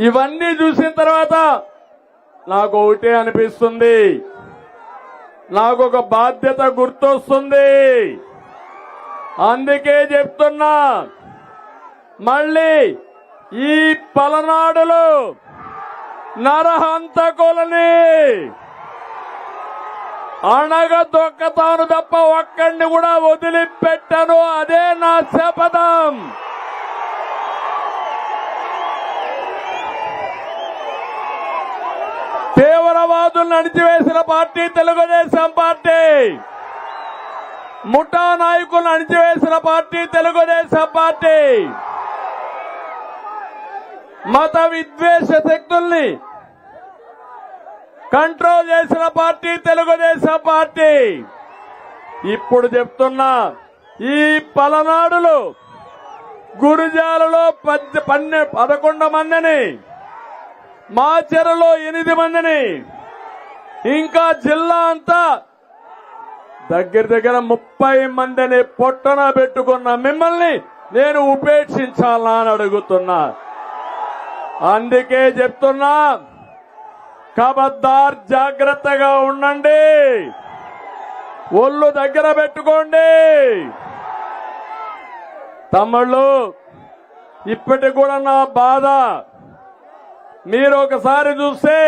ఇవన్నీ చూసిన తర్వాత నాకు ఒకటే అనిపిస్తుంది. నాకు ఒక బాధ్యత గుర్తొస్తుంది. అందుకే చెప్తున్నా మళ్ళీ ఈ పలనాడులో నరహంతకులని అణగ దొక్కతాను తప్ప ఒక్కడిని కూడా వదిలిపెట్టను అదే నా శపథం. తీవ్రవాదులను అణిచివేసిన పార్టీ తెలుగుదేశం పార్టీ. ముఠా నాయకులను అణిచివేసిన పార్టీ తెలుగుదేశం పార్టీ. మత విద్వేష శక్తుల్ని కంట్రోల్ చేసిన పార్టీ తెలుగుదేశం పార్టీ. ఇప్పుడు చెప్తున్నా ఈ పలనాడులు గురుజాలలో పన్నె పదకొండు మందిని మాచెరలో ఎనిమిది మందిని ఇంకా జిల్లా అంతా దగ్గర దగ్గర ముప్పై మందిని పొట్టన పెట్టుకున్న మిమ్మల్ని నేను ఉపేక్షించాలా అని అడుగుతున్నా. అందుకే చెప్తున్నా కబద్దార్ జాగ్రత్తగా ఉండండి. ఒళ్ళు దగ్గర పెట్టుకోండి. తమ్ముళ్ళు ఇప్పటి కూడా నా బాధ. మీరు ఒకసారి చూస్తే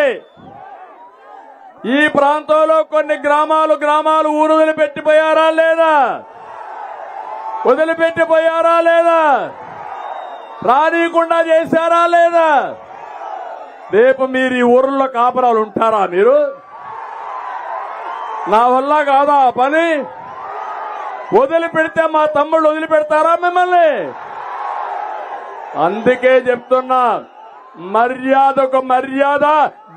ఈ ప్రాంతంలో కొన్ని గ్రామాలు గ్రామాలు ఊరు వదిలిపెట్టిపోయారా లేదా? వదిలిపెట్టిపోయారా లేదా? రానీయకుండా చేశారా లేదా? రేపు మీరు ఈ ఊర్లో కాపురాలు ఉంటారా మీరు? నా వల్ల కాదా పని? వదిలిపెడితే మా తమ్ముళ్ళు వదిలిపెడతారా మిమ్మల్ని? అందుకే చెప్తున్నా మర్యాదకు మర్యాద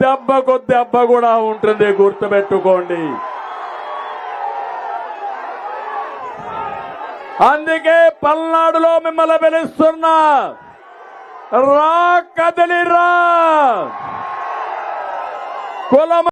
దెబ్బ దెబ్బ కూడా ఉంటుంది. గుర్తుపెట్టుకోండి. అందుకే పల్నాడులో మిమ్మల్ని పిలుస్తున్నా రా కదలిరా. కులమ